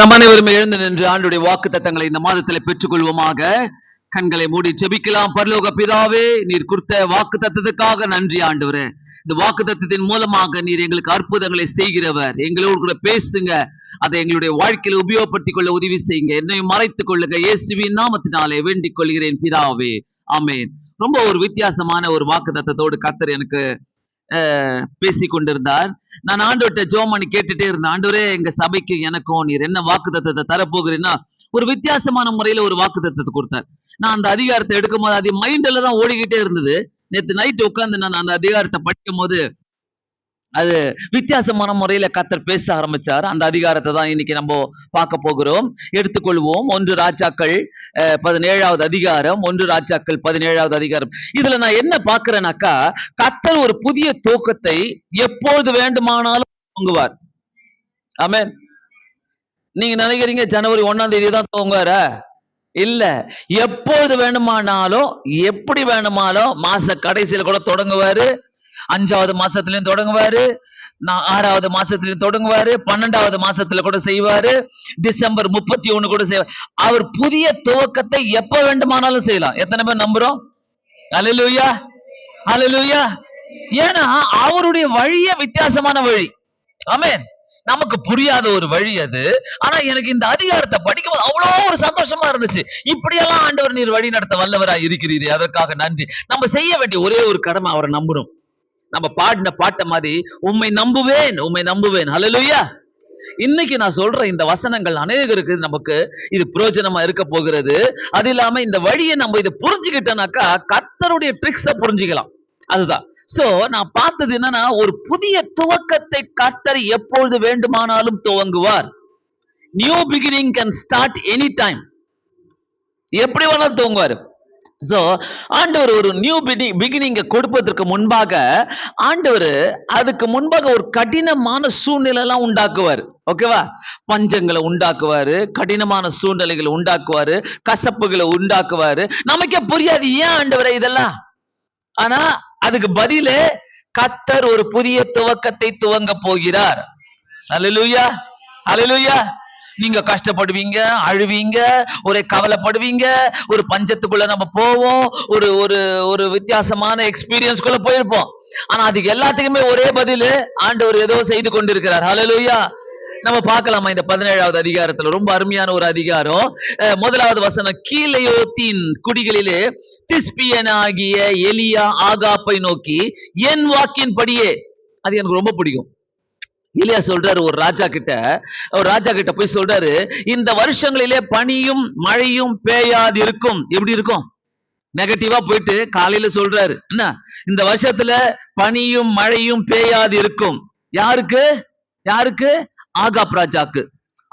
நம் அனைவரும் எழுந்து நின்று ஆண்டுடைய வாக்கு தத்தங்களை இந்த மாதத்தில் பெற்றுக்கொள்வோமாக. கண்களை மூடி செபிக்கலாம் பரலோக பிதாவே நீர் கொடுத்த வாக்கு தத்தத்துக்காக நன்றி ஆண்டவரே. இந்த வாக்கு தத்தத்தின் மூலமாக நீர் எங்களுக்கு அற்புதங்களை செய்கிறவர். எங்களோடு கூட பேசுங்க. அதை எங்களுடைய வாழ்க்கையில உபயோகப்படுத்திக் கொள்ள உதவி செய்யுங்க. என்னையும் மறைத்துக் கொள்ளுங்க. இயேசுவின் நாமத்தினாலே வேண்டிக் கொள்கிறேன் பிதாவே. ஆமேன். ரொம்ப ஒரு வித்தியாசமான ஒரு வாக்கு தத்தத்தோடு கத்தர் எனக்கு பேசி கொண்டிருந்தார். நான் ஆண்டோட்ட ஜோம் கேட்டுட்டே இருந்தேன். ஆண்டவரே எங்க சபைக்கு எனக்கும் நீர் என்ன வாக்கு தத்தத்தை தரப்போகிறீன்னா ஒரு வித்தியாசமான முறையில ஒரு வாக்கு தத்தத்தை கொடுத்தார். நான் அந்த அதிகாரத்தை எடுக்கும் போது அது மைண்ட்ல தான் ஓடிக்கிட்டே இருந்தது. நேத்து நைட் உட்கார்ந்து நான் அந்த அதிகாரத்தை படிக்கும் போது அது வித்தியாசமான முறையில கத்தர் பேச ஆரம்பிச்சார். அந்த அதிகாரத்தை தான் இன்னைக்கு நம்ம பார்க்க போகிறோம். எடுத்துக்கொள்வோம். ஒன்று ராஜாக்கள் பதினேழாவது அதிகாரம். ஒன்று ராஜாக்கள் பதினேழாவது அதிகாரம். இதுல நான் என்ன பாக்குறேனாக்கா கத்தர் ஒரு புதிய தூக்கத்தை எப்பொழுது வேண்டுமானாலும் தூங்குவார் ஆமே நீங்க நினைக்கிறீங்க ஜனவரி ஒன்னாம் தேதி தான் தூங்குவாரா இல்ல. எப்பொழுது வேணுமானாலும் எப்படி வேணுமானாலும் மாச கடைசியில் கூட தொடங்குவாரு. அஞ்சாவது மாசத்துலயும் தொடங்குவாரு ஆறாவது மாசத்துலயும் தொடங்குவாரு பன்னெண்டாவது மாசத்துல கூட செய்வாரு டிசம்பர் முப்பத்தி ஒண்ணு கூட செய்வார் அவர் புதிய துவக்கத்தை எப்ப வேண்டுமானாலும் செய்யலாம். எத்தனை பேர் நம்புறோம்? அலலூயா அலலூயா ஏன்னா அவருடைய வழியே வித்தியாசமான வழி. ஆமென் நமக்கு புரியாத ஒரு வழி அது. ஆனா எனக்கு இந்த அதிகாரத்தை படிக்கும்போது அவ்வளோ ஒரு சந்தோஷமா இருந்துச்சு. இப்படியெல்லாம் ஆண்டவர் நீர் வழி நடத்த வல்லவரா இருக்கிறீர். அதற்காக நன்றி. நம்ம செய்ய வேண்டிய ஒரே ஒரு கடமை அவரை நம்புறோம். நம்ம பாடின பாட்டை மாதிரி உம்மை நம்புவேன் உம்மை நம்புவேன். ஹலலுயா இன்னைக்கு நான் சொல்ற இந்த வசனங்கள் அநேகருக்கு நமக்கு. இது பிரயோஜனமா இருக்க போகிறது. அது இல்லாம இந்த வழியை நம்ம இதை புரிஞ்சுக்கிட்டோம்னாக்கா கத்தருடைய ட்ரிக்ஸ புரிஞ்சுக்கலாம். அதுதான். சோ நான் பார்த்தது என்னன்னா ஒரு புதிய துவக்கத்தை கத்தர் எப்பொழுது வேண்டுமானாலும் துவங்குவார். New beginning can start any time எப்படி வேணாலும் துவங்குவார்? ஸோ ஆண்டவர் ஒரு நியூ பிகினிங்க கொடுப்பதற்கு முன்பாக ஆண்டவர் அதுக்கு முன்பாக ஒரு கடினமான சூழ்நிலை எல்லாம் உண்டாக்குவார் ஓகேவா பஞ்சங்களை உண்டாக்குவாரு கடினமான சூழ்நிலைகளை உண்டாக்குவாரு கசப்புகளை உண்டாக்குவாரு. நமக்கே புரியாது ஏன் ஆண்டவரை இதெல்லாம்? ஆனா அதுக்கு பதிலு கத்தர் ஒரு புதிய துவக்கத்தை துவங்க போகிறார். அல்லேலூயா அல்லேலூயா நீங்க கஷ்டப்படுவீங்க அழுவீங்க ஒரே கவலைப்படுவீங்க ஒரு பஞ்சத்துக்குள்ள நம்ம போவோம் ஒரு ஒரு ஒரு வித்தியாசமான எக்ஸ்பீரியன்ஸ்குள்ள போயிருப்போம். ஆனா அதுக்கு எல்லாத்துக்குமே ஒரே பதில் ஆண்டவர் ஏதோ செய்து கொண்டிருக்கிறார். ஹலலூயா நம்ம பார்க்கலாமா இந்த பதினேழாவது அதிகாரத்துல? ரொம்ப அருமையான ஒரு அதிகாரம். முதலாவது வசனம் கீழையோத்தின் குடிகளிலே திஸ்பியனாகிய எலியா ஆகாப்பை நோக்கி என் வாக்கின் படியே. அது எனக்கு ரொம்ப பிடிக்கும். இலியா சொல்றாரு ஒரு ராஜா கிட்ட. ஒரு ராஜா கிட்ட போய் சொல்றாரு இந்த வருஷங்களிலே பனியும் மழையும் பேயாது இருக்கும் எப்படி இருக்கும்? நெகட்டிவா போயிட்டு காலையில சொல்றாரு. என்ன? இந்த வருஷத்துல பனியும் மழையும் பேயாது இருக்கும் யாருக்கு? யாருக்கு? ஆகாப் ராஜாக்கு.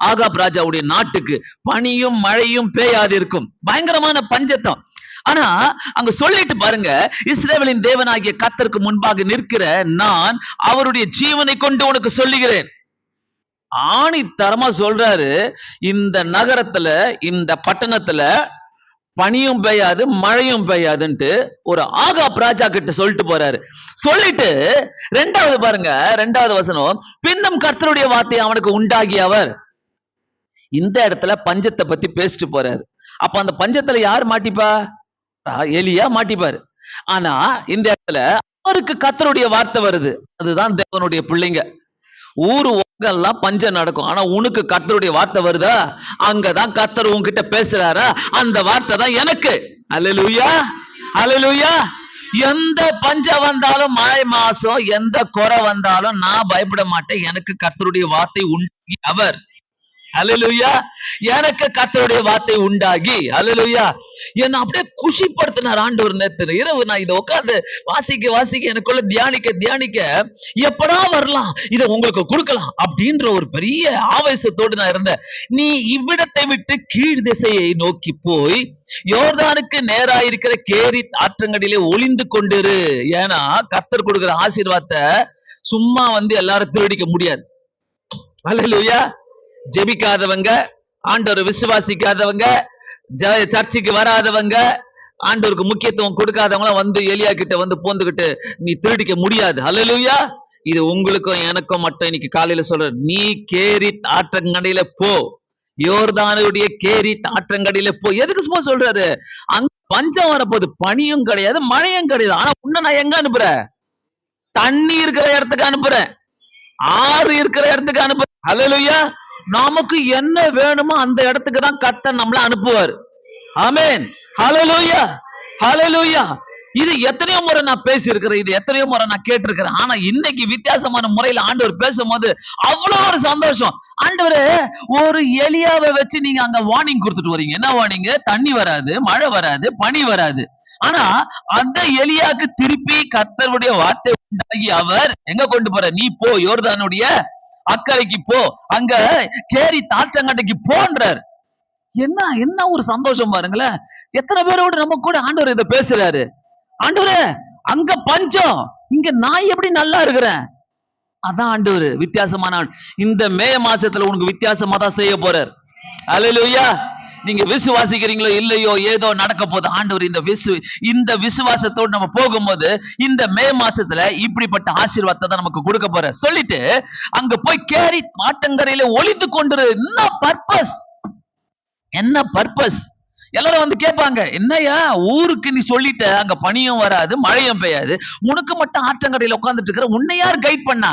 ஆகாப் ராஜாவுடைய நாட்டுக்கு பனியும் மழையும் பேயாது இருக்கும் பயங்கரமான பஞ்சத்தம். ஆனா அங்க சொல்லிட்டு பாருங்க இஸ்ரேவலின் தேவனாகிய கத்தருக்கு முன்பாக நிற்கிற நான் அவருடைய ஜீவனை கொண்டு உனக்கு சொல்லுகிறேன். ஆணித்தரமா சொல்றாரு இந்த நகரத்துல இந்த பட்டணத்துல பனியும் பெய்யாது மழையும் பெய்யாதுன்ட்டு ஒரு ஆகா ராஜா கிட்ட சொல்லிட்டு போறாரு. சொல்லிட்டு ரெண்டாவது பாருங்க ரெண்டாவது வசனம் பின்னும் கர்த்தருடைய வார்த்தை அவனுக்கு உண்டாகி அவர். இந்த இடத்துல பஞ்சத்தை பத்தி பேசிட்டு போறாரு. அப்ப அந்த பஞ்சத்துல யார் மாட்டிப்பா? எலியா மாட்டிப்பாரு. ஆனா இந்த இடத்துல அவருக்கு கத்தருடைய வார்த்தை வருது. அதுதான் தேவனுடைய பிள்ளைங்க. ஊரு உலகெல்லாம் பஞ்சம் நடக்கும். ஆனா உனக்கு கத்தருடைய வார்த்தை வருதா? அங்கதான் கத்தர் உங்ககிட்ட பேசுறாரா? அந்த வார்த்தை தான் எனக்கு. அலலுயா அலலுயா எந்த பஞ்சம் வந்தாலும் மழை மாசம் எந்த குறை வந்தாலும் நான் பயப்பட மாட்டேன். எனக்கு கத்தருடைய வார்த்தை உண்டு. அவர் அலலுயா எனக்கு கத்தருடைய வார்த்தை உண்டாகி. அலலுயா என்ன அப்படியே குஷிப்படுத்தினார் ஆண்டவர் நேத்து இரவு நான் இதை உட்கார்ந்து வாசிக்க வாசிக்க எனக்குள்ள தியானிக்க தியானிக்க எப்படா வரலாம்? இதை உங்களுக்கு கொடுக்கலாம் அப்படின்ற ஒரு பெரிய ஆவேசத்தோடு நான் இருந்தேன். நீ இவ்விடத்தை விட்டு கீழ் திசையை நோக்கி போய் யோர்தானுக்கு நேரா இருக்கிற கேரி ஆற்றங்கடியிலே ஒளிந்து கொண்டிரு. ஏன்னா கர்த்தர் கொடுக்கிற ஆசீர்வாதத்தை சும்மா வந்து எல்லாரும் திருடிக்க முடியாது. அல்லேலூயா ஜெபிக்காதவங்க ஆண்டவர் விசுவாசிக்காதவங்க ஜ- சர்ச்சுக்கு வராதவங்க ஆண்டவருக்கு முக்கியத்துவம் கொடுக்காதவங்க வந்து எலியா கிட்ட வந்து போந்துகிட்டு நீ திருடிக்க முடியாது. அலலுயா இது உங்களுக்கும் எனக்கும் மட்டும் இன்னைக்கு காலையில சொல்ற நீ கேரி ஆற்றங்கடையில போ. யோர்தானுடைய கேரி ஆற்றங்கடையில போ. எதுக்கு சும்மா சொல்றாரு? அங்க பஞ்சம் வரப்போகுது. பனியும் கிடையாது மழையும் கிடையாது. ஆனா உன்ன நான் எங்க அனுப்புறேன்? தண்ணி இருக்கிற இடத்துக்கு அனுப்புறேன். ஆறு இருக்கிற இடத்துக்கு அனுப்புறேன். அலலுயா நமக்கு என்ன வேணுமோ அந்த இடத்துக்கு தான் கத்த நம்மள அனுப்புவார். ஆமேன் ஹலலூயா ஹalleluya இது எத்தனையோ முறை நான் பேசியிருக்கிறேன். இது எத்தனையோ முறை நான் கேட்டிருக்கிறேன். ஆனா இன்னைக்கு வித்தியாசமான முறையில ஆண்டவர் பேசும்போது அவ்வளவு ஒரு சந்தோஷம். ஆண்டவரு ஒரு எலியாவை வச்சு நீங்க அங்க வார்னிங் கொடுத்துட்டு வரீங்க. என்ன வார்னிங் தண்ணி வராது மழை வராது பனி வராது. ஆனா அந்த எலியாக்கு திருப்பி கத்தருடைய வார்த்தை உண்டாகி அவர் எங்க கொண்டு போற நீ போ யோர்தானுடைய அக்கறைக்கு போ. அங்க கேரி தாற்றங்கண்டைக்கு போன்றார். என்ன என்ன ஒரு சந்தோஷம் பாருங்களேன். எத்தனை பேரோட நம்ம கூட ஆண்டவர் இதை பேசுறாரு. ஆண்டவரே அங்க பஞ்சம். இங்க நான் எப்படி நல்லா இருக்கிறேன்? அதான் ஆண்டவர் வித்தியாசமான இந்த மே மாசத்துல உனக்கு வித்தியாசமா தான் செய்ய போறார். அல்லேலூயா நீங்க விசுவாசிக்கிறீங்களோ இல்லையோ ஏதோ நடக்க போகுது. ஆண்டவர் இந்த விசு இந்த விசுவாசத்தோடு நம்ம போகும்போது இந்த மே மாசத்துல இப்படிப்பட்ட ஆசீர்வாதத்தை தான் நமக்கு கொடுக்க போற. சொல்லிட்டு அங்க போய் கேரி மாட்டங்கரையில ஒளித்து கொண்டு என்ன பர்பஸ் என்ன பர்பஸ் எல்லாரும் வந்து கேட்பாங்க என்னையா ஊருக்கு நீ சொல்லிட்ட அங்க பனியும் வராது மழையும் பெய்யாது. உனக்கு மட்டும் ஆற்றங்கரையில உட்கார்ந்துட்டு இருக்கிற உன்னை யார் கைட் பண்ணா?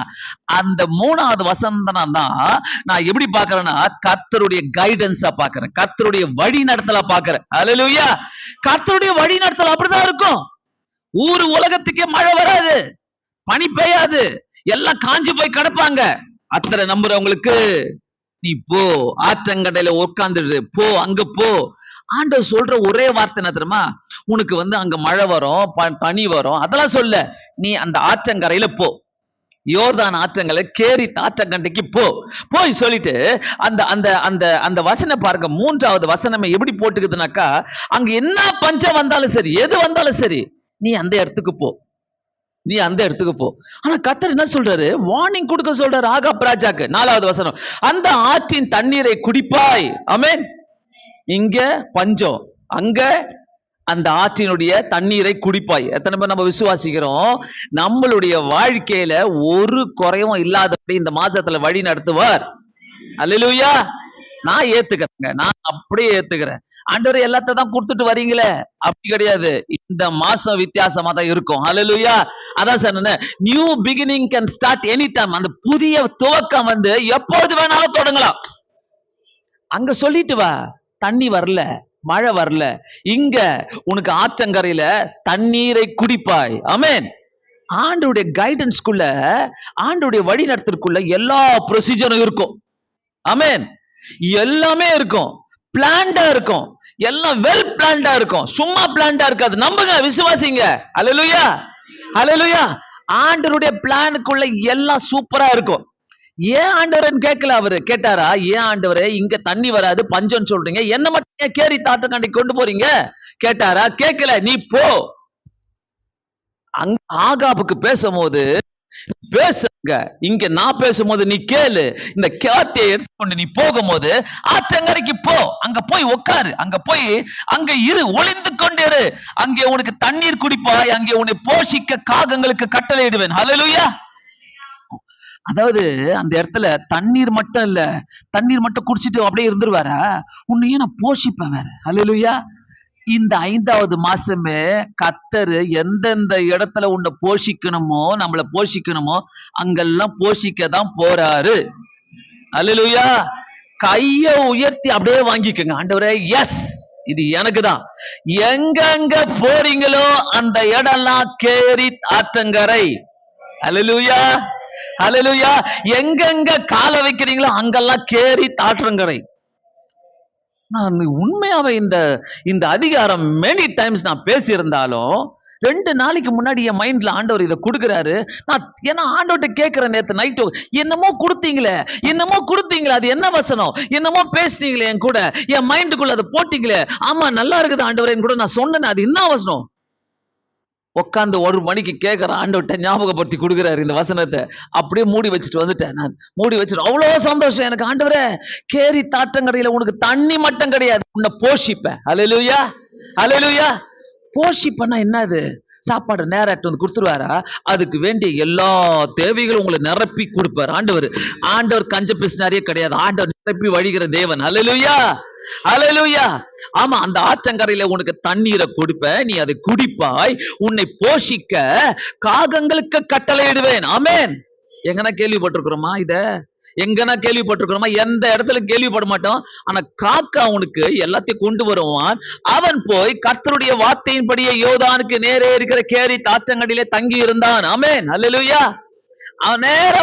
அந்த மூணாவது வசந்தனம் தான் நான் எப்படி பாக்குறேன்னா கர்த்தருடைய கைடன்ஸா பாக்குறேன் கர்த்தருடைய வழி நடத்தலா பாக்குறேன் அலலுயா கர்த்தருடைய வழி நடத்தல் அப்படிதான் இருக்கும். ஊரு உலகத்துக்கே மழை வராது பனி பெய்யாது எல்லாம் காஞ்சு போய் கிடப்பாங்க. அத்தனை நம்புறவங்களுக்கு நீ போ ஆற்றங்கடையில உட்காந்துடு போ அங்க போ. ஆண்டவர் சொல்ற ஒரே வார்த்தை என்ன தெரியுமா? உனக்கு வந்து அங்க மழை வரும் ப- பனி வரும். அதெல்லாம் சொல்ல. நீ அந்த ஆற்றங்கரையில போ. யோர்தான் ஆற்றங்கரை கேரி ஆற்றங்கண்டைக்கு போ. போய் சொல்லிட்டு அந்த அந்த அந்த அந்த வசனம் பாருங்க. மூன்றாவது வசனமே எப்படி போட்டுக்குதுனாக்கா அங்க என்ன பஞ்சம் வந்தாலும் சரி எது வந்தாலும் சரி நீ அந்த இடத்துக்கு போ. நீ அந்த இடத்துக்கு போ. ஆனா கத்தர் என்ன சொல்றாரு? வார்னிங் கொடுக்க சொல்றாரு ஆகா ராஜாக்கு. நாலாவது வசனம். அந்த ஆற்றின் தண்ணீரை குடிப்பாய். அமேன் இங்க பஞ்சம். அங்க அந்த ஆற்றினுடைய தண்ணீரை குடிப்பாய். எத்தனை பேர் நம்ம விசுவாசிக்கிறோம்? நம்மளுடைய வாழ்க்கையில ஒரு குறையும் இல்லாதபடி இந்த மாசத்துல வழி நடத்துவார். அல்லா நான் ஏத்துக்கிறேங்க. நான் அப்படியே ஏத்துக்கிறேன். ஆண்டவர் எல்லாத்தையும் தான் கொடுத்துட்டு வரீங்களே? அப்படி கிடையாது. இந்த மாசம் வித்தியாசமா தான் இருக்கும். அல்லேலூயா. அதான் sir new beginning can start any time அந்த புதிய துவக்கம் வந்து எப்போது வேணாலும் தொடங்கலாம். அங்க சொல்லிட்டு வா. தண்ணி வரல மழை வரல இங்க உனக்கு ஆற்றங்கரையில தண்ணீரை குடிப்பாய். அமேன் ஆண்டுடைய கைடன்ஸ்குள்ள ஆண்டுடைய வழி நடத்திற்குள்ள எல்லா ப்ரொசீஜரும் இருக்கும். அமேன் எல்லாமே இருக்கும். பிளான்டா இருக்கும். எல்லாம் வெல் பிளான்டா இருக்கும். சும்மா பிளான்டா இருக்காது. நம்புங்க விசுவாசிங்க. அலலுயா அலலுயா ஆண்டருடைய பிளானுக்குள்ள எல்லாம் சூப்பரா இருக்கும். ஏன் ஆண்டவரன் கேட்கல அவரு? கேட்டாரா? ஏன் ஆண்டவரே இங்க தண்ணி வராது பஞ்சம் சொல்றீங்க. என்ன மட்டும் கேரி தாட்டக்காண்டி கொண்டு போறீங்க? கேட்டாரா? கேட்கல. நீ போ. அங்க ஆகாபுக்கு பேசும்போது பேசுங்க. இங்க நான் பேசும்போது நீ கேளு. இந்த கேத்தையை எடுத்துக்கொண்டு நீ போகும்போது ஆற்றங்கரைக்கு போ. அங்க போய் உட்காரு அங்க போய் அங்க இரு. ஒளிந்து கொண்டு இரு. அங்கே உனக்கு தண்ணீர் குடிப்பாய். அங்கே உன்னை போஷிக்க காகங்களுக்கு கட்டளையிடுவேன். ஹalleluya அதாவது அந்த இடத்துல தண்ணீர் மட்டும் இல்ல தண்ணீர் மட்டும் குடிச்சிட்டு அப்படியே இருந்துருவாரா? உன்னையும் நான் போஷிப்பேன் வேற. ஹalleluya. இந்த ஐந்தாவது மாசமே கத்தரு எந்தெந்த இடத்துல உன்னை போஷிக்கணுமோ நம்மள போஷிக்கணுமோ அங்கெல்லாம் போஷிக்க தான் போறாரு. அல்லேலூயா கைய உயர்த்தி அப்படியே வாங்கிக்கோங்க. ஆண்டவரே எஸ் இது எனக்கு தான் எங்கெங்க போறீங்களோ அந்த இடம்லாம் கேரி ஆற்றங்கரை. அல்லேலூயா அலலுயா எங்கெங்க கால வைக்கிறீங்களோ அங்கெல்லாம் கேரி தாற்றங்கரை நான் உண்மையாவே இந்த இந்த அதிகாரம் மெனி டைம்ஸ் நான் பேசியிருந்தாலும் ரெண்டு நாளைக்கு முன்னாடி என் மைண்ட்ல ஆண்டவர் இதை கொடுக்குறாரு. நான் ஏன்னா ஆண்டவர்கிட்ட கேட்குற நேத்து நைட்டு என்னமோ கொடுத்தீங்களே என்னமோ கொடுத்தீங்களே அது என்ன வசனம்? என்னமோ பேசுனீங்களே என் கூட என் மைண்டுக்குள்ள அதை போட்டிங்களே. ஆமா நல்லா இருக்குது ஆண்டவரேன்னு கூட நான் சொன்னேன் அது என்ன வசனம்? உட்காந்து ஒரு மணிக்கு கேட்குற ஆண்டவர்கிட்ட ஞாபகப்படுத்தி கொடுக்குறாரு இந்த வசனத்தை. அப்படியே மூடி வச்சுட்டு வந்துட்டேன் நான். மூடி வச்சுட்டு அவ்வளோ சந்தோஷம் எனக்கு ஆண்டவரே. கேரி தாற்றங்கரையில உனக்கு தண்ணி மட்டும் கிடையாது. உன்னை போஷிப்பேன். அலையிலுயா அலையிலுயா போஷிப்பன்னா என்னது சாப்பாடு நேரம் வந்து கொடுத்துருவாரா? அதுக்கு வேண்டிய எல்லா தேவைகளும் உங்களை நிரப்பி கொடுப்பார். ஆண்டவர் ஆண்டவர் கஞ்ச பிசினாரியே கிடையாது. ஆண்டவர் நிரப்பி வழிகிற தேவன். அலலுயா அலலுயா ஆமா அந்த ஆற்றங்கரையில உனக்கு தண்ணீரை கொடுப்ப நீ அதை குடிப்பாய். உன்னை போஷிக்க காகங்களுக்கு கட்டளையிடுவேன். ஆமேன் எங்கனா கேள்விப்பட்டிருக்கிறோமா இதை? எங்கனா கேள்விப்பட்டிருக்கிறோமா? எந்த இடத்துல கேள்விப்பட மாட்டோம். ஆனா காக்கா அவனுக்கு எல்லாத்தையும் கொண்டு வருவான். அவன் போய் கர்த்தருடைய வார்த்தையின்படியே யோதானுக்கு நேரே இருக்கிற கேரி தாற்றங்கடியிலே தங்கி இருந்தான் ஆமென். அல்லேலூயா. அவன்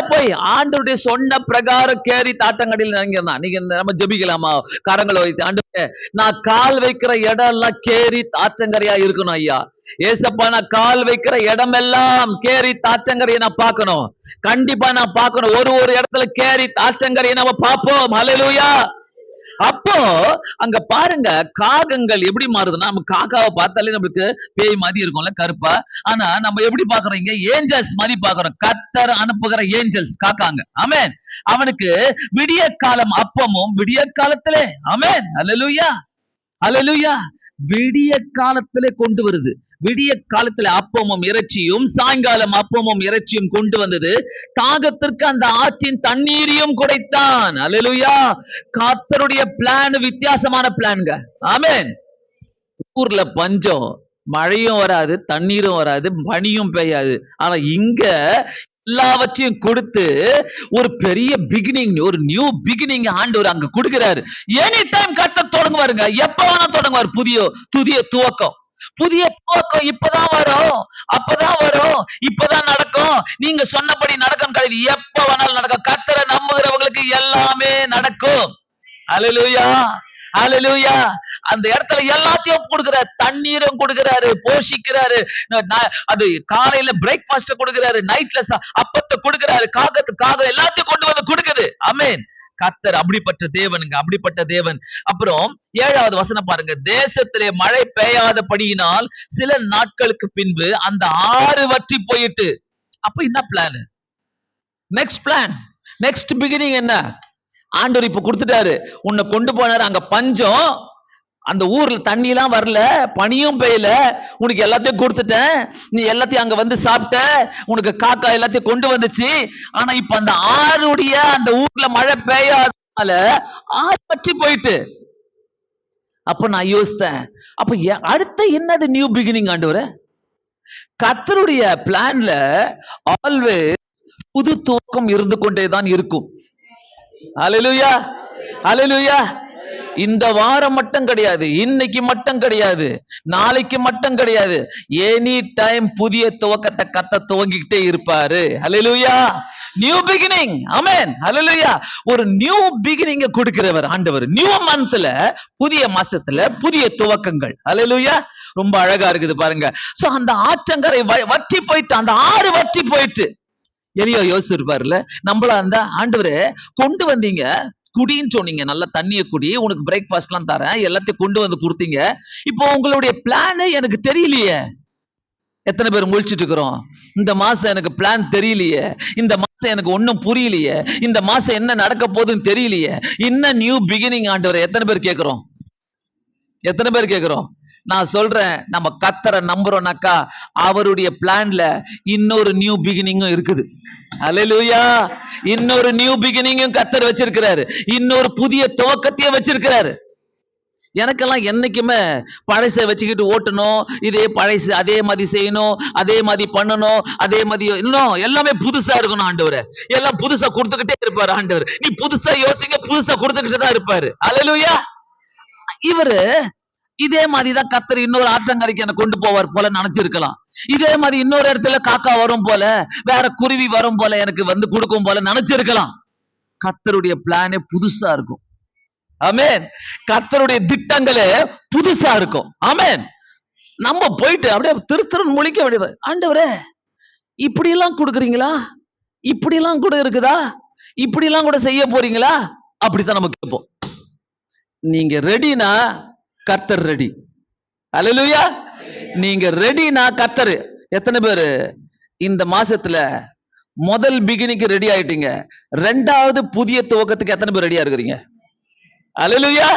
போய் ஆண்டருடைய சொன்ன பிரகாரம் கேரி தாட்டங்கடியில் இறங்கியிருந்தான். நீங்க நம்ம ஜபிக்கலாமா? கரங்களை வைத்து ஆண்டு நான் கால் வைக்கிற இடம் எல்லாம் கேரி தாற்றங்கரையா இருக்கணும் ஐயா. ஏசப்பா நான் கால் வைக்கிற இடமெல்லாம் கேரி தாற்றங்கரையை நான் பார்க்கணும். கண்டிப்பா நான் பார்க்கணும். ஒரு ஒரு இடத்துல கேரி தாற்றங்கரையை நம்ம பார்ப்போம். ஹalleluya அப்போ அங்க பாருங்க காகங்கள் எப்படி மாறுதுன்னா நம்ம காக்காவை பார்த்தாலே நம்மளுக்கு பேய் மாதிரி இருக்கும்ல கருப்பா. ஆனா நம்ம எப்படி பாக்குறோம் இங்க? ஏஞ்சல்ஸ் மாதிரி பாக்குறோம் கத்தர் அனுப்புகிற ஏஞ்சல்ஸ் காக்காங்க. அமேன் அவனுக்கு விடிய காலம் அப்பமும் விடிய காலத்திலே. ஆமென் அலலுயா அலலுயா விடிய காலத்திலே கொண்டு வருது. விடிய காலத்துல அப்பமும் இறைச்சியும் சாயங்காலம் அப்பமும் இறைச்சியும் கொண்டு வந்தது. தாகத்திற்கு அந்த ஆற்றின் தண்ணீரையும் குடைத்தான். அலலுயா காத்தருடைய பிளான் வித்தியாசமான பிளான்க ஆமேன் ஊர்ல பஞ்சம். மழையும் வராது தண்ணீரும் வராது பனியும் பெய்யாது. ஆனா இங்க எல்லாவற்றையும் கொடுத்து ஒரு பெரிய பிகினிங் ஒரு நியூ பிகினிங் ஆண்டவர் அங்க கொடுக்கிறாரு. எனி டைம் கத்த தொடங்குவாருங்க. எப்ப வேணா தொடங்குவார். புதிய புதிய துவக்கம். புதிய துவக்கம் இப்பதான் வரும். அப்பதான் வரும். இப்பதான் நடக்கும். நீங்க சொன்னபடி நடக்கும் கிடையாது எப்ப வேணாலும் நடக்கும். கத்தரை நம்புகிறவங்களுக்கு எல்லாமே நடக்கும். அலலுயா அலலுயா அந்த இடத்துல எல்லாத்தையும் கொடுக்கிறாரு தண்ணீரும் கொடுக்கிறாரு போஷிக்கிறாரு. அது காலையில பிரேக்ஃபாஸ்ட் கொடுக்கிறாரு நைட்ல அப்பத்தை கொடுக்கிறாரு காகத்து காகம் எல்லாத்தையும் கொண்டு வந்து கொடுக்குது. அமேன் கத்தர் அப்படிப்பட்ட தேவனுங்க அப்படிப்பட்ட தேவன். அப்புறம் ஏழாவது வசனம் பாருங்க. தேசத்திலே மழை பெய்யாதபடியினால் சில நாட்களுக்கு பின்பு அந்த ஆறு வற்றி போயிட்டு. அப்ப என்ன plan next plan next beginning என்ன? ஆண்டவர் இப்ப கொடுத்துட்டாரு. உன்னை கொண்டு போனாரு. அங்க பஞ்சம் அந்த ஊர்ல தண்ணி எல்லாம் வரல பனியும் பெய்யல. உனக்கு எல்லாத்தையும் கொடுத்துட்டேன். நீ எல்லாத்தையும் அங்க வந்து சாப்பிட்ட. உனக்கு காக்கா எல்லாத்தையும் கொண்டு வந்துச்சு. ஆனா இப்ப அந்த ஆறுடைய அந்த ஊர்ல மழை பெய்யாதனால ஆறு பற்றி போயிட்டு. அப்ப நான் யோசித்தேன். அப்ப அடுத்த என்னது நியூ பிகினிங் ஆண்டவரே? கத்தருடைய பிளான்ல ஆல்வேஸ் புது துவக்கம் இருந்து கொண்டே தான் இருக்கும். அலலுயா அலலுயா இந்த வாரம் மட்டும் கிடையாது இன்னைக்கு மட்டும் கிடையாது நாளைக்கு மட்டும் கிடையாது. எனி டைம் புதிய துவக்கத்தை கத்த துவங்கிக்கிட்டே இருப்பாரு. ஹalleluya நியூ பிகினிங் அமேன் ஹalleluya ஒரு நியூ பிகினிங்க கொடுக்கிறவர் ஆண்டவர். நியூ மந்த்ல புதிய மாசத்துல புதிய துவக்கங்கள். ஹalleluya ரொம்ப அழகா இருக்குது பாருங்க. சோ அந்த ஆற்றங்கரை வ- வற்றி போயிட்டு அந்த ஆறு வற்றி போயிட்டு. எலியோ யோசிச்சிருப்பாருல நம்மள அந்த ஆண்டவரே கொண்டு வந்தீங்க. குடின்னு சொன்னீங்க. நல்ல தண்ணியை குடி. உனக்கு பிரேக்ஃபாஸ்ட்லாம் தரேன். எல்லாத்தையும் கொண்டு வந்து கொடுத்தீங்க. இப்போ உங்களுடைய பிளானே எனக்கு தெரியலையே. எத்தனை பேர் முழிச்சிட்டு இருக்கிறோம். இந்த மாசம் எனக்கு பிளான் தெரியலையே. இந்த மாசம் எனக்கு ஒன்றும் புரியலையே. இந்த மாசம் என்ன நடக்க போகுதுன்னு தெரியலையே. இன்னும் நியூ பிகினிங் ஆண்டவர் எத்தனை பேர் கேட்குறோம்? எத்தனை பேர் கேட்குறோம்? நான் சொல்றேன் நம்ம கத்தரை நம்புறோம்னாக்கா அவருடைய பிளான்ல இன்னொரு நியூ பிகினிங்கும் இருக்குது. அலையிலுயா இன்னொரு நியூ பிகினிங்கும் கத்தர் வச்சிருக்கிறாரு. இன்னொரு புதிய துவக்கத்தையும் வச்சிருக்கிறாரு. எனக்கெல்லாம் என்னைக்குமே பழசை வச்சுக்கிட்டு ஓட்டணும் இதே பழசு அதே மாதிரி செய்யணும் அதே மாதிரி பண்ணணும் அதே மாதிரி இன்னும் எல்லாமே புதுசா இருக்கணும் ஆண்டவர். எல்லாம் புதுசா கொடுத்துக்கிட்டே இருப்பாரு ஆண்டவர். நீ புதுசா யோசிங்க புதுசா கொடுத்துக்கிட்டு தான் இருப்பாரு. அல்லேலூயா இவரு இதே மாதிரிதான் கத்தர் இன்னொரு ஆற்றங்கரைக்கு என்ன கொண்டு போவார் போல நினைச்சிருக்கலாம். இதே மாதிரி இன்னொரு இடத்துல காக்கா வரும் போல வேற குருவி வரும் போல எனக்கு வந்து கொடுக்கும் போல நினைச்சிருக்கலாம். கத்தருடைய பிளானே புதுசா இருக்கும். ஆமேன் கத்தருடைய திட்டங்களே புதுசா இருக்கும். ஆமேன் நம்ம போயிட்டு அப்படியே திருத்திறன் முழிக்க வேண்டியது. ஆண்டவரே இப்படி எல்லாம் கொடுக்குறீங்களா? இப்படி எல்லாம் கூட இருக்குதா? இப்படி எல்லாம் கூட செய்ய போறீங்களா? அப்படித்தான் நம்ம கேட்போம். நீங்க ரெடினா கர்த்தர் ரெடி அல்லேலூயா நீங்க ரெடினா கர்த்தர். எத்தனை பேர்? இந்த மாசத்துல முதல் பிகினிக்கு ரெடி ஆயிட்டீங்க. ரெண்டாவது புதிய துவக்கத்துக்கு எத்தனை பேர் ரெடியா இருக்கிறீங்க? அல்லேலூயா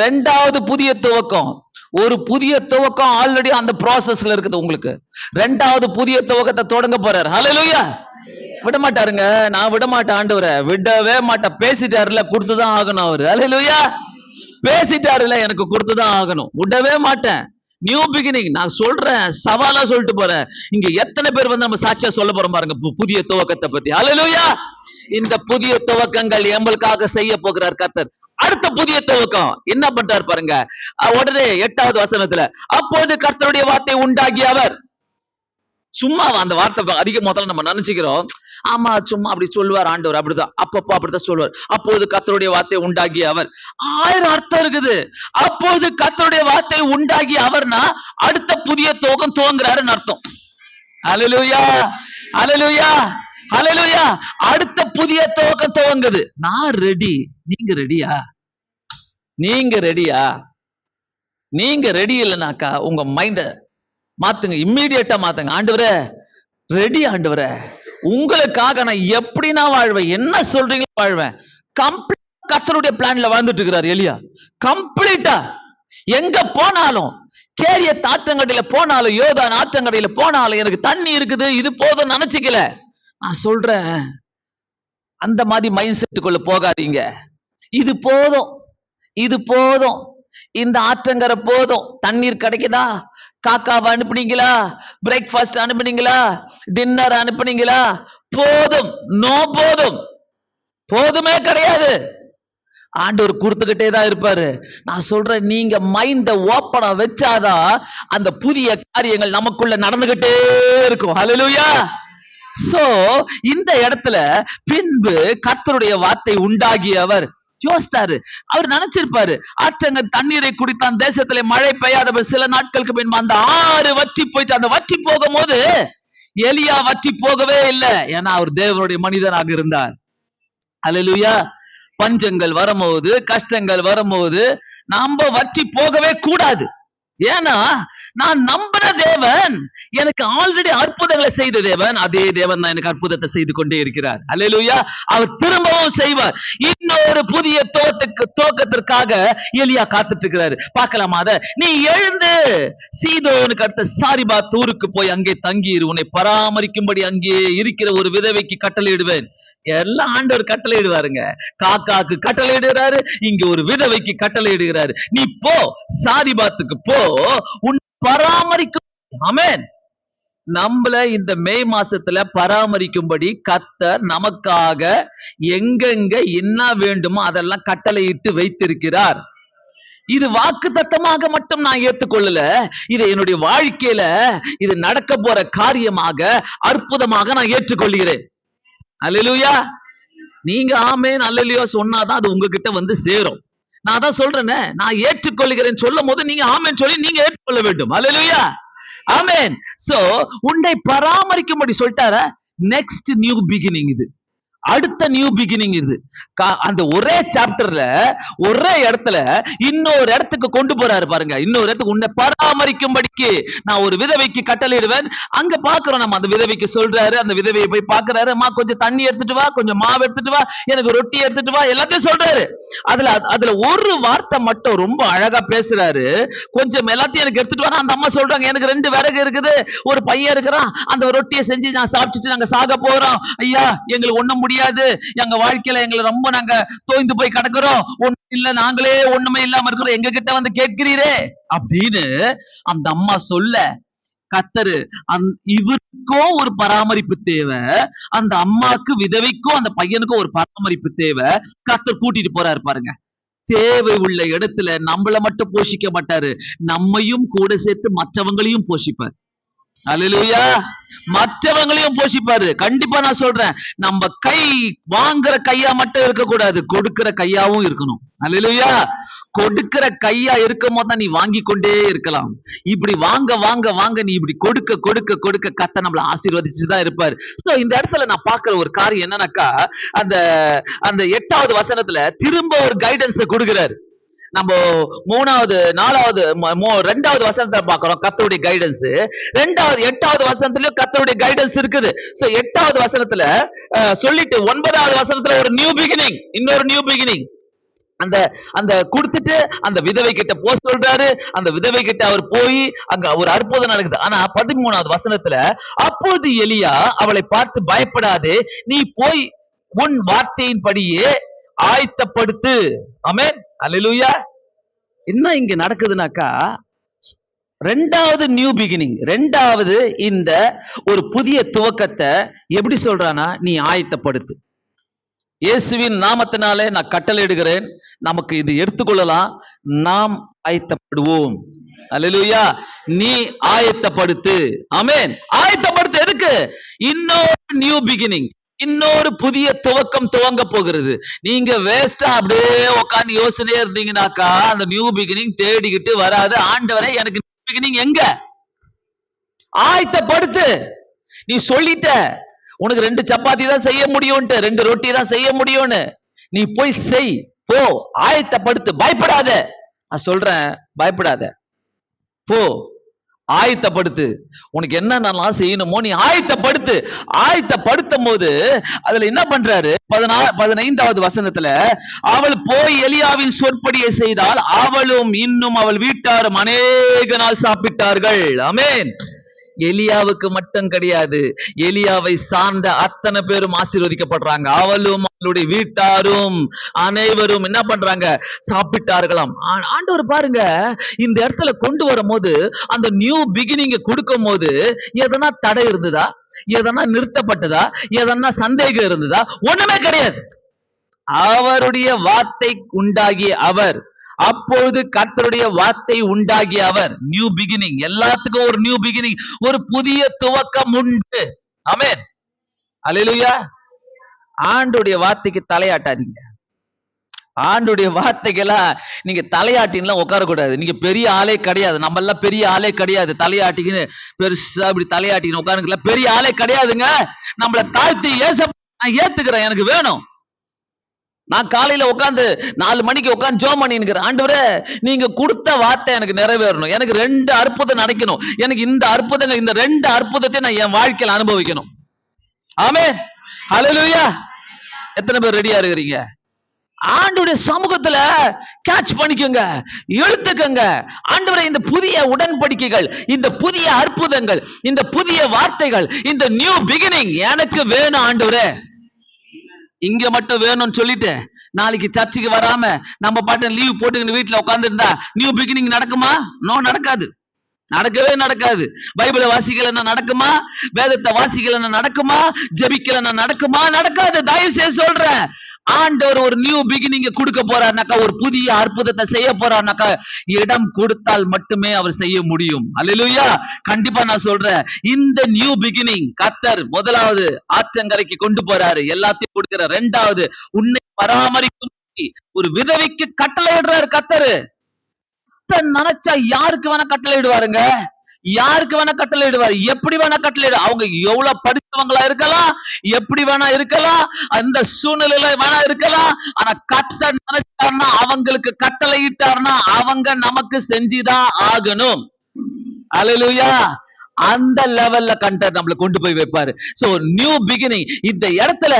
ரெண்டாவது புதிய துவக்கம். ஒரு புதிய துவக்கம் ஆல்ரெடி அந்த ப்ராசஸ்ல இருக்குது உங்களுக்கு. ரெண்டாவது புதிய துவக்கத்தை தொடங்க போறாரு. ஹalleluya விட மாட்டாருங்க. நான் விட மாட்டேன் ஆண்டவரை. விடவே மாட்டேன். பேசிட்டாருல கொடுத்துதான் ஆகணும் அவரு. ஹalleluya பேசிட்டாருல எனக்கு கொடுத்துதான் ஆகணும். விடவே மாட்டேன். நியூ பிகினிங் நான் சொல்றேன் சவாலா சொல்லிட்டு போறேன். இங்க எத்தனை பேர் வந்து நம்ம சாட்சியா சொல்ல போறோம் பாருங்க புதிய துவக்கத்தை பத்தி. அலலுயா இந்த புதிய துவக்கங்கள் எங்களுக்காக செய்ய போகிறார் கர்த்தர். அடுத்த புதிய துவக்கம் என்ன பண்றாரு பாருங்க. உடனே எட்டாவது வசனத்துல அப்போது கர்த்தருடைய வார்த்தை உண்டாகி அவர் சும்மா அந்த வார்த்தை அதிக முதல்ல நம்ம நினைச்சுக்கிறோம். ஆமா சும்மா அப்படி சொல்லுவார் ஆண்டவர் அப்படிதான். அப்பப்போ அப்படித்தான் சொல்லுவார். அப்போது கத்தருடைய வார்த்தை உண்டாகி அவர். ஆயிரம் அர்த்தம் இருக்குது. அப்போது கத்தருடைய வார்த்தை உண்டாகி அவர்னா அடுத்த புதிய துவக்கம் துவங்குறாருன்னு அர்த்தம். அலலுயா அலலுயா அலலுயா அடுத்த புதிய துவக்கம் துவங்குது. நான் ரெடி நீங்க ரெடியா நீங்க ரெடியா நீங்க ரெடி இல்லைனாக்கா உங்க மைண்ட மாத்துங்க இம்மீடியட்டா மாத்துங்க. ஆண்டவரே ரெடி ஆண்டவரே. உங்களுக்காக நான் எப்படி நான் வாழ்வேன் என்ன சொல்றீங்களோ வாழ்வேன். கம்ப்ளீட் கத்தருடைய பிளான்ல வாழ்ந்துட்டு இருக்கிறார் எலியா. கம்ப்ளீட்டா எங்க போனாலும் கேரிய தாற்றங்கடையில போனாலும் யோதா நாற்றங்கடையில போனாலும் எனக்கு தண்ணி இருக்குது இது போதும் நினைச்சிக்கல. நான் சொல்றேன் அந்த மாதிரி மைண்ட் செட்டுக்குள்ள போகாதீங்க. இது போதும் இது போதும். இந்த ஆற்றங்கரை போதும். தண்ணீர் கிடைக்குதா? காக்காவை அனுப்புனீங்களா? பிரேக்ஃபாஸ்ட் அனுப்புனீங்களா? டின்னர் அனுப்புனீங்களா? போதும். நோ போதும். போதுமே கிடையாது. ஆண்டவர் கொடுத்துக்கிட்டே தான் இருப்பாரு. நான் சொல்றேன் நீங்க மைண்ட ஓப்பனா வச்சாதான் அந்த புதிய காரியங்கள் நமக்குள்ள நடந்துகிட்டே இருக்கும். ஹலலுயா சோ இந்த இடத்துல பின்பு கர்த்தருடைய வார்த்தை உண்டாகியவர் யோசித்தாரு அவர் நினைச்சிருப்பாரு ஆற்றங்க தண்ணீரை குடித்தான் தேசத்துல மழை பெய்யாத சில நாட்களுக்கு பின்பு அந்த ஆறு வற்றி போயிட்டு அந்த வற்றி போகும்போது எலியா வற்றி போகவே இல்லை. ஏன்னா அவர் தேவனுடைய மனிதனாக இருந்தார். அலலுயா பஞ்சங்கள் வரும்போது கஷ்டங்கள் வரும்போது நாம வற்றி போகவே கூடாது. ஏன்னா நான் நம்பின தேவன் எனக்கு ஆல்ரெடி அற்புதங்களை செய்த தேவன். அதே தேவன் தான் எனக்கு அற்புதத்தை செய்து கொண்டே இருக்கிறார். அல்லேலூயா அவர் திரும்பவும் செய்வார். இன்னொரு புதிய தோட்டத்துக்கு தோக்கத்திற்காக எலியா காத்துட்டு இருக்கிறாரு பார்க்கலாமா அத? நீ எழுந்து சீதோனுக்கு அடுத்த சாரிபா தூருக்கு போய் அங்கே தங்கியிரு. உன்னை பராமரிக்கும்படி அங்கே இருக்கிற ஒரு விதவைக்கு கட்டளையிடுவேன். எல்லாம் ஆண்டவர் கட்டளையிடுவாருங்க. காக்காக்கு கட்டளையிடுறாரு இங்க ஒரு விதவைக்கு கட்டளையிடுகிறாரு. நீ போ சாரிபாத்துக்கு போ உன் பராமரிக்கும். ஆமென். நம்மள இந்த மே மாசத்துல பராமரிக்கும்படி கத்தர் நமக்காக எங்கெங்க என்ன வேண்டுமோ அதெல்லாம் கட்டளையிட்டு வைத்திருக்கிறார். இது வாக்கு தத்தமாக மட்டும் நான் ஏத்துக்கொள்ளல இதை என்னுடைய வாழ்க்கையில இது நடக்க போற காரியமாக அற்புதமாக நான் ஏற்றுக்கொள்கிறேன். அல்லேலூயா. நீங்க ஆமேன் அல்லேலூயா சொன்னாதான் அது உங்ககிட்ட வந்து சேரும். நான் தான் சொல்றேனே நான் ஏற்றுக்கொள்கிறேன் சொல்லும் போது நீங்க ஆமேன் சொல்லி நீங்க ஏற்றுக்கொள்ள வேண்டும். அல்லேலூயா ஆமேன் சோ உன்னை பராமரிக்கும்படி சொல்லிட்டார? நெக்ஸ்ட் நியூ பிகினிங் இது. அடுத்த நியூ பிகினிங் இது. கா- அந்த ஒரே சாப்டர்ல ஒரே இடத்துல இன்னொரு இடத்துக்கு கொண்டு போறாரு பாருங்க. இன்னொரு இடத்துக்கு உன்னை பராமரிக்கும்படிக்கு நான் ஒரு விதவைக்கு கட்டளையிடுவேன். அங்க பாக்குறோம் நம்ம அந்த விதவைக்கு சொல்றாரு அந்த விதவையை போய் பாக்குறாரு அம்மா கொஞ்சம் தண்ணி எடுத்துட்டு வா கொஞ்சம் மாவு எடுத்துட்டு வா எனக்கு ரொட்டி எடுத்துட்டு வா எல்லாத்தையும் சொல்றாரு. அதுல அதுல ஒரு வார்த்தை மட்டும் ரொம்ப அழகா பேசுறாரு. கொஞ்சம் எல்லாத்தையும் எனக்கு எடுத்துட்டு வா அந்த அம்மா சொல்றாங்க. எனக்கு ரெண்டு விறகு இருக்குது. ஒரு பையன் இருக்கிறான். அந்த ரொட்டியை செஞ்சு நான் சாப்பிட்டுட்டு நாங்க சாக போறோம். ஐயா எங்களுக்கு ஒண்ணும் முடியாது. எங்க வாழ்க்கையில எங்களை ரொம்ப நாங்க தோய்ந்து போய் கிடக்குறோம். ஒண்ணும் இல்ல நாங்களே ஒண்ணுமே இல்லாம இருக்கிறோம். எங்க கிட்ட வந்து கேட்கிறீரே? அப்படின்னு அந்த அம்மா சொல்ல கத்தரு அந் இவருக்கும் ஒரு பராமரிப்பு தேவை. அந்த அம்மாக்கு விதவைக்கும் அந்த பையனுக்கும் ஒரு பராமரிப்பு தேவை. கத்தர் கூட்டிட்டு போறாரு பாருங்க. தேவை உள்ள இடத்துல நம்மள மட்டும் போஷிக்க மாட்டாரு. நம்மையும் கூட சேர்த்து மற்றவங்களையும் போஷிப்பார். அல்லேலூயா மற்றவங்களையும் போஷிப்பாரு. கண்டிப்பா நான் சொல்றேன். நம்ம கை வாங்குற கையா மட்டும் இருக்கக்கூடாது. கொடுக்கிற கையாவும் இருக்கணும். அல்லேலூயா கொடுக்கிற கையா இருக்கும் போது தான் நீ வாங்கி கொண்டே இருக்கலாம். இப்படி வாங்க வாங்க வாங்க நீ இப்படி கொடுக்க கொடுக்க கொடுக்க கத்த நம்மள ஆசீர்வதிச்சு தான் இருப்பாரு. சோ இந்த இடத்துல நான் பார்க்குற ஒரு காரியம் என்னன்னாக்கா அந்த அந்த எட்டாவது வசனத்துல திரும்ப ஒரு கைடன்ஸை கொடுக்குறாரு. நம்ம மூணாவது நாலாவது ரெண்டாவது வசனத்தை பார்க்கிறோம் கத்தருடைய கைடன்ஸ் ரெண்டாவது எட்டாவது வசனத்துலயும் கத்தருடைய கைடன்ஸ் இருக்குது. சோ எட்டாவது வசனத்துல சொல்லிட்டு ஒன்பதாவது வசனத்துல ஒரு நியூ பிகினிங் இன்னொரு நியூ பிகினிங் அந்த அந்த கொடுத்துட்டு அந்த விதவை கிட்ட போ சொல்றாரு அந்த விதவை கிட்ட அவர் போய் அங்க ஒரு அற்புதம் நடக்குது. ஆனா பதிமூணாவது வசனத்துல அப்போது எலியா அவளை பார்த்து பயப்படாது நீ போய் உன் வார்த்தையின்படியே ஆயத்தப்படுத்து. அமேன் அலிலுயா என்ன இங்க நடக்குதுனாக்கா ரெண்டாவது நியூ பிகினிங் ரெண்டாவது இந்த ஒரு புதிய துவக்கத்தை எப்படி சொல்றானா நீ ஆயத்தப்படுத்து. இயேசுவின் நாமத்தினாலே நான் கட்டளையிடுகிறேன் நமக்கு இது எடுத்துக்கொள்ளலாம் நாம் ஆயத்தப்படுவோம். அல்லேலூயா நீ ஆயத்தப்படுத்து. அமேன் ஆயத்தப்படுத்து எதுக்கு? இன்னொரு நியூ பிகினிங் இன்னொரு புதிய துவக்கம் துவங்க போகிறது. நீங்க வேஸ்டா அப்படியே உட்காந்து யோசனையே இருந்தீங்கன்னாக்கா அந்த நியூ பிகினிங் தேடிக்கிட்டு வராது. ஆண்டவரை எனக்கு நியூ பிகினிங் எங்க? ஆயத்தப்படுத்து. நீ சொல்லிட்ட. உனக்கு ரெண்டு சப்பாத்தி தான் செய்ய முடியும்ட்டு ரெண்டு ரொட்டி தான் செய்ய முடியும்னு. நீ போய் செய். போ. ஆயத்தப்படுத்து. பயப்படாத. நான் சொல்றேன் பயப்படாத. போ. ஆயத்தப்படுத்து. உனக்கு என்னென்னலாம் செய்யணுமோ நீ ஆயத்தப்படுத்து. ஆயத்தப்படுத்தும் போது அதுல என்ன பண்றாரு? பதினா பதினைந்தாவது வசனத்துல அவள் போய் எலியாவின் சொற்படியை செய்தால் அவளும் இன்னும் அவள் வீட்டாரும் அநேக நாள் சாப்பிட்டார்கள். அமேன் எலியாவுக்கு மட்டும் கிடையாது. எலியாவை சார்ந்த அத்தனை பேரும் ஆசீர்வதிக்கப்படுறாங்க. அவளும் அவளுடைய வீட்டாரும் அனைவரும் என்ன பண்றாங்க? சாப்பிட்டார்களாம். ஆண்டவர் பாருங்க இந்த இடத்துல கொண்டு வரும்போது அந்த நியூ பிகினிங் கொடுக்கும் போது எதனா தடை இருந்ததா? எதனா நிறுத்தப்பட்டதா? எதனா சந்தேகம் இருந்ததா? ஒண்ணுமே கிடையாது. அவருடைய வார்த்தை உண்டாகிய அவர் அப்பொழுது கர்த்தருடைய வார்த்தை உண்டாகிய அவர் நியூ பிகினிங் எல்லாத்துக்கும் ஒரு நியூ பிகினிங் ஒரு புதிய துவக்கம் உண்டு. அமேன் அலையிலுயா ஆண்டுடைய வார்த்தைக்கு தலையாட்டாதீங்க. ஆண்டுடைய வார்த்தைக்கெல்லாம் நீங்க தலையாட்டின்லாம் உட்காரக்கூடாது. நீங்க பெரிய ஆளே கிடையாது. நம்ம எல்லாம் பெரிய ஆளே கிடையாது. தலையாட்டிக்கின்னு பெருசா இப்படி தலையாட்டிக்கின்னு உட்காருங்களா பெரிய ஆளே கிடையாதுங்க. நம்மள தாழ்த்தி ஏச நான் ஏத்துக்கிறேன். எனக்கு வேணும். நான் காலையில உட்காந்து நாலு மணிக்கு உட்காந்து ஜோ பண்ணிக்கிறேன் ஆண்டவரே நீங்க கொடுத்த வார்த்தை எனக்கு நிறைவேறணும். எனக்கு ரெண்டு அற்புதம் நடக்கணும். எனக்கு இந்த அற்புதங்கள் இந்த ரெண்டு அற்புதத்தை நான் என் வாழ்க்கையில அனுபவிக்கணும். ஆமே ஹalleluya எத்தனை பேர் ரெடியா இருக்கிறீங்க? ஆண்டுடைய சமூகத்துல கேட்ச் பண்ணிக்கோங்க எழுத்துக்கங்க ஆண்டவரை இந்த புதிய உடன்படிக்கைகள் இந்த புதிய அற்புதங்கள் இந்த புதிய வார்த்தைகள் இந்த நியூ பிகினிங் எனக்கு வேணும் ஆண்டவரே. இங்க மட்டும் வேணும்னு சொல்லிட்டு நாளைக்கு சர்ச்சுக்கு வராம நம்ம பாட்டு லீவ் போட்டுக்கிட்டு வீட்டுல உட்காந்துருந்தா நியூ பிகினிங் நடக்குமா? நோ நடக்காது. நடக்கவே நடக்காது. பைபிளை வாசிக்கலன்னா நடக்குமா? வேதத்தை வாசிக்கலன்னா நடக்குமா? ஜெபிக்கலன்னா நடக்குமா? நடக்காது. தயவு செய்ய சொல்றேன். ஆண்டவர் ஒரு நியூ பிகினிங்க கொடுக்க போறாருனாக்கா ஒரு புதிய அற்புதத்தை செய்ய போறாருனாக்கா இடம் கொடுத்தால் மட்டுமே அவர் செய்ய முடியும். அல்லா கண்டிப்பா நான் சொல்றேன். இந்த நியூ பிகினிங் கத்தர் முதலாவது ஆற்றங்கரைக்கு கொண்டு போறாரு. எல்லாத்தையும் கொடுக்கிற ரெண்டாவது உன்னை பராமரிக்கும் ஒரு விதவைக்கு கட்டளையிடுறாரு கத்தரு. நினைச்சா யாருக்கு வேணா கட்டளையிடுவாருங்க? யாருக்கு வேணா கட்டளையிடுவார்? எப்படி வேணா கட்டளையிடு. அவங்க எவ்வளவு படித்தவங்களா இருக்கலாம் எப்படி வேணா இருக்கலாம் அந்த சூழ்நிலையில வேணா இருக்கலாம். ஆனா கத்த நினைச்சாருன்னா அவங்களுக்கு கட்டளையிட்டார்னா அவங்க நமக்கு செஞ்சுதான் ஆகணும். அல்லேலூயா அந்த லெவல்ல கண்டர் நம்மளை கொண்டு போய் வைப்பாரு. சோ நியூ பிகினிங் இந்த இடத்துல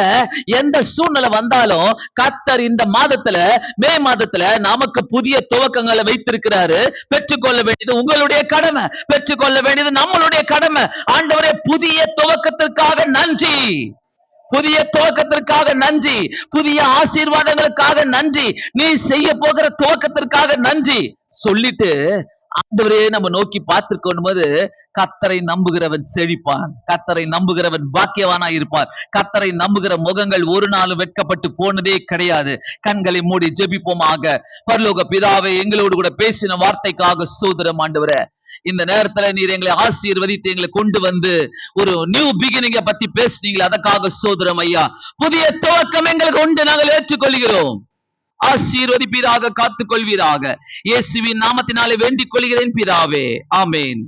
எந்த சூழ்நிலை வந்தாலும் கத்தர் இந்த மாதத்துல மே மாதத்துல நமக்கு புதிய துவக்கங்களை வைத்திருக்கிறாரு. பெற்றுக்கொள்ள வேண்டியது உங்களுடைய கடமை. பெற்றுக்கொள்ள வேண்டியது நம்மளுடைய கடமை. ஆண்டவரே புதிய துவக்கத்திற்காக நன்றி. புதிய துவக்கத்திற்காக நன்றி. புதிய ஆசீர்வாதங்களுக்காக நன்றி. நீ செய்ய போகிற துவக்கத்திற்காக நன்றி. சொல்லிட்டு ஆண்டவரையே நம்ம நோக்கி பார்த்துக்கொள்ளும் போது கத்தரை நம்புகிறவன் செழிப்பான். கத்தரை நம்புகிறவன் பாக்கியவானா இருப்பான். கத்தரை நம்புகிற முகங்கள் ஒரு நாளும் வெட்கப்பட்டு போனதே கிடையாது. கண்களை மூடி ஜெபிப்போமாக பரலோக பிதாவை எங்களோடு கூட பேசின வார்த்தைக்காக சோதரம் ஆண்டவரே. இந்த நேரத்துல நீர் எங்களை ஆசீர்வதித்து எங்களை கொண்டு வந்து ஒரு நியூ பிகினிங்க பத்தி பேசுனீங்களே அதற்காக சோதரம் ஐயா. புதிய துவக்கம் எங்களுக்கு உண்டு நாங்கள் ஏற்றுக்கொள்கிறோம். ஆசீர்வதிப்பீராக காத்துக் கொள்வீராக இயேசுவின் நாமத்தினாலே வேண்டிக் கொள்கிறேன் பிதாவே. ஆமேன்.